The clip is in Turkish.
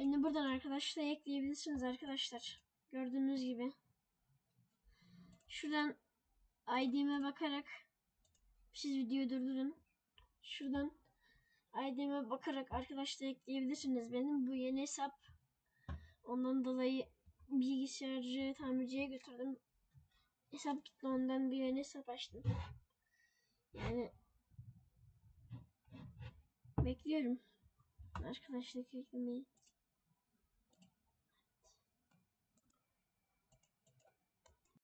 Beni buradan arkadaşlar ekleyebilirsiniz arkadaşlar. Gördüğünüz gibi. Şuradan ID'me bakarak siz videoyu durdurun. Şuradan ID'me bakarak arkadaşlar ekleyebilirsiniz. Benim bu yeni hesap. Ondan dolayı bilgisayarcı tamirciye götürdüm. Hesap gitti ondan bir yeni hesap açtım. Yani bekliyorum. Arkadaşlık eklemeyi.